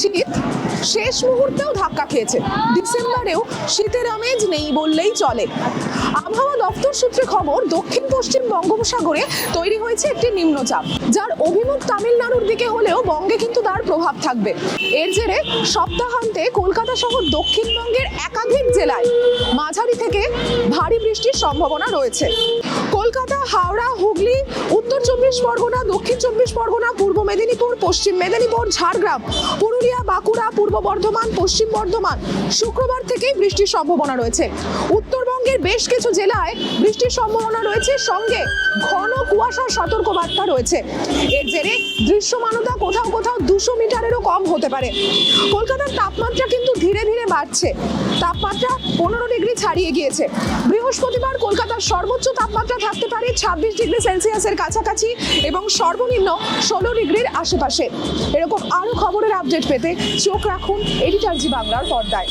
শীত শেষ মুহূর্তেও ধাক্কা খেয়েছে। ডিসেম্বরেও শীতের আমেজ নেই বললেই চলে। আবহাওয়া দপ্তর সূত্রে খবর দক্ষিণ পশ্চিম বঙ্গোপসাগরে তৈরি হয়েছে একটি নিম্নচাপ, যার অভিমুখ তামিলনাড়ুর দিকে হলেও বঙ্গে কিন্তু তার প্রভাব থাকবে। এর জেরে সপ্তাহান্তে কলকাতা সহ দক্ষিণবঙ্গের একাধিক জেলায় মাঝারি থেকে ভারী বৃষ্টির সম্ভাবনা রয়েছে। কলকাতা চব্বিশ পরগনা, দক্ষিণ চব্বিশ পরগনা, পূর্ব মেদিনীপুর, পশ্চিম মেদিনীপুর, ঝাড়গ্রাম, পুরুলিয়া, বাঁকুড়া, পূর্ব বর্ধমান, পশ্চিম বর্ধমান। শুক্রবার থেকেই বৃষ্টির সম্ভাবনা রয়েছে। উত্তরবঙ্গের বেশ কিছু জেলায় বৃষ্টির সম্ভাবনা রয়েছে। সঙ্গে ঘন কুয়াশার সতর্কবার্তা রয়েছে। এর জেরে দৃশ্যমানতা কোথাও কোথাও দুশো মিটারেরও কম হতে পারে। কলকাতার তাপমাত্রা কিন্তু ধীরে ধীরে বাড়ছে। তাপমাত্রা পনেরো ডিগ্রি ছাড়িয়ে গিয়েছে। বৃহস্পতিবার কলকাতার সর্বোচ্চ তাপমাত্রা থাকতে পারে ছাব্বিশ ডিগ্রি সেলসিয়াসের কাছাকাছি এবং সর্বনিম্ন ষোলো ডিগ্রির আশেপাশে। এরকম আরও খবরের আপডেট পেতে চোখ রাখুন এডিটার জি বাংলার পর্দায়।